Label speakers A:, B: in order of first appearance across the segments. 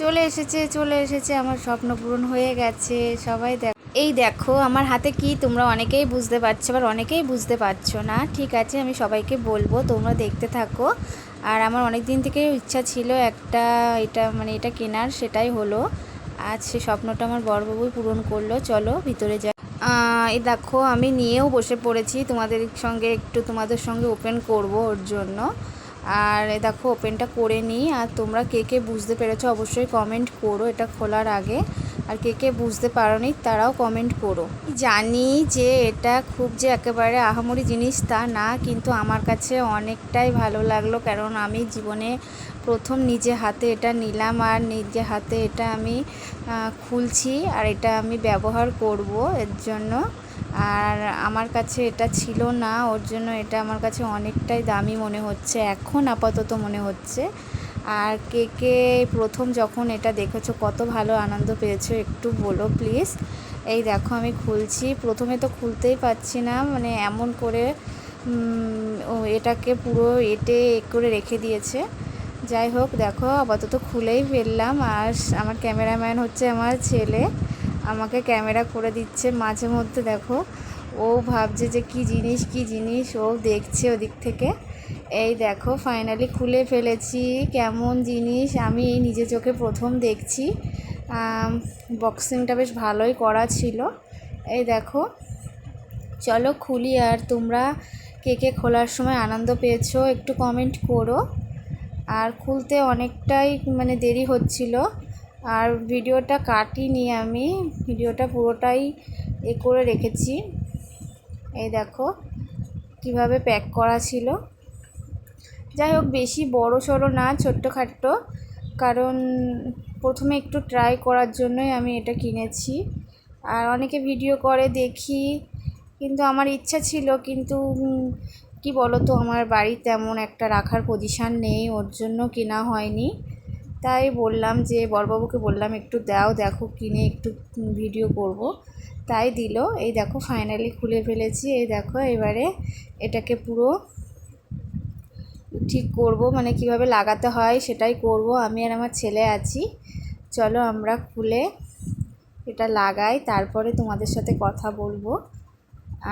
A: চলে এসেছে চলে এসেছে, আমার স্বপ্ন পূরণ হয়ে গেছে, সবাই দেখ। এই দেখো, আমার হাতে কি তোমরা অনেকেই বুঝতে পারছ, আবার অনেকেই বুঝতে পারছ না, ঠিক আছে, আমি সবাইকে বলব, তোমরা দেখতে থাকো। আর আমার অনেক দিন থেকে ইচ্ছা ছিল একটা, এটা মানে এটা কেনার, সেটাই হলো। আজ সে স্বপ্নটা আমার বড়বাবুই পূরণ করল, চলো ভিতরে যাই। এই দেখো, আমি নিয়েও বসে পড়েছি, তোমাদের সঙ্গে একটু তোমাদের সঙ্গে ওপেন করব ওর জন্য। আর দেখো ওপেনটা করে নিই। আর তোমরা কে কে বুঝতে পেরেছ অবশ্যই কমেন্ট করো, এটা খোলার আগে। আর কে কে বুঝতে পারোনি, তারাও কমেন্ট করো। জানি যে এটা খুব যে একেবারে আহামরি জিনিস তা না, কিন্তু আমার কাছে অনেকটাই ভালো লাগল। কারণ আমি জীবনে প্রথম নিজে হাতে এটা নিলাম, আর নিজে হাতে এটা আমি খুলছি, আর এটা আমি ব্যবহার করব। এর জন্য আর আমার কাছে এটা ছিল না, ওর জন্য এটা আমার কাছে অনেকটাই দামি মনে হচ্ছে, এখন আপাতত মনে হচ্ছে। আর কে কে প্রথম যখন এটা দেখেছ, কত ভালো আনন্দ পেয়েছ একটু বলো প্লিজ। এই দেখো আমি খুলছি, প্রথমে তো খুলতেই পারছি না মানে এমন করে এটাকে পুরো এটে করে রেখে দিয়েছে। যাই হোক, দেখো আপাতত খুলেই ফেললাম, আর আমার ক্যামেরাম্যান হচ্ছে আমার ছেলে। আমাকে ক্যামেরা করে দিচ্ছে। মাঝে মধ্যে দেখো, ও ভাবছে যে কি জিনিস কি জিনিস ও দেখছে ওদিক থেকে। এই দেখো ফাইনালি খুলে ফেলেছি। কেমন জিনিস? আমি এই নিজে চোখে প্রথম দেখছি। বক্সিংটা বেশ ভালোই করা ছিল। এই দেখো, চলো খুলি আর তোমরা কে কে খোলার সময় আনন্দ পেয়েছ একটু কমেন্ট করো। আর খুলতে অনেকটাই মানে দেরি হচ্ছিল। আর ভিডিওটা কাটিনি আমি, ভিডিওটা পুরোটাই এ করে রেখেছি। এই দেখো কীভাবে প্যাক করা ছিল। যাই হোক, বেশি বড় সড়ো না ছোট্টখাট্টো কারণ প্রথমে একটু ট্রাই করার জন্যই আমি এটা কিনেছি। আর অনেকে ভিডিও করে, দেখি। কিন্তু আমার ইচ্ছা ছিল, কিন্তু কি বলো তো আমার বাড়ি তেমন একটা রাখার পজিশান নেই, ওর জন্য কেনা হয়নি। তাই বললাম যে বড়বাবুকে বললাম, একটু দাও, দেখো কিনে একটু ভিডিও করব। তাই দিল। এই দেখো ফাইনালি খুলে ফেলেছি। এই দেখো, এবারে এটাকে পুরো ঠিক করব মানে কীভাবে লাগাতে হয় সেটাই করব। আমি আর আমার ছেলে আছি। চলো আমরা খুলে এটা লাগাই, তারপরে তোমাদের সাথে কথা বলব।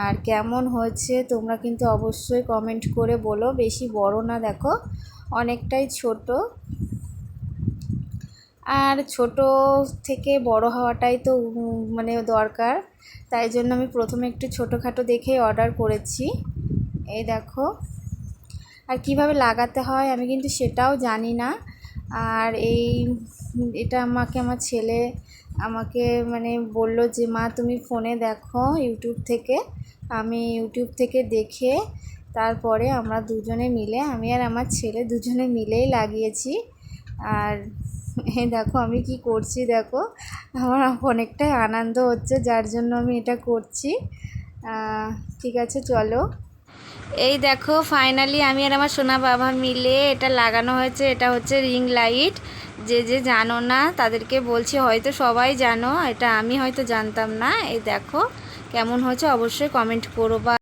A: আর কেমন হয়েছে তোমরা কিন্তু অবশ্যই কমেন্ট করে বলো। বেশি বড় না, দেখো, অনেকটাই ছোট। আর ছোট থেকে বড় হওয়াটাই তো মানে দরকার। তাই জন্য আমি প্রথমে একটু ছোটোখাটো দেখেই অর্ডার করেছি। এই দেখো। আর কীভাবে লাগাতে হয় আমি কিন্তু সেটাও জানি না। আর এই, এটা আমাকে আমার ছেলে আমাকে মানে বলল যে, মা, তুমি ফোনে দেখো ইউটিউব থেকে। আমি ইউটিউব থেকে দেখে তারপরে আমরা দুজনে মিলে, আমি আর আমার ছেলে দুজনে মিলেই লাগিয়েছি। আর এই দেখো আমি কি করছি দেখো? আমার অনেকটাই আনন্দ হচ্ছে, যার জন্য আমি এটা করছি। ঠিক আছে, চলো। এই দেখো ফাইনালি আমি আর আমার সোনা বাবা মিলে এটা লাগানো হয়েছে, এটা হচ্ছে রিং লাইট যে যে জানো না, তাদেরকে বলছি, হয়তো সবাই জানো, এটা আমি হয়তো জানতাম না। এই দেখো, কেমন হয়েছে অবশ্যই কমেন্ট করো বা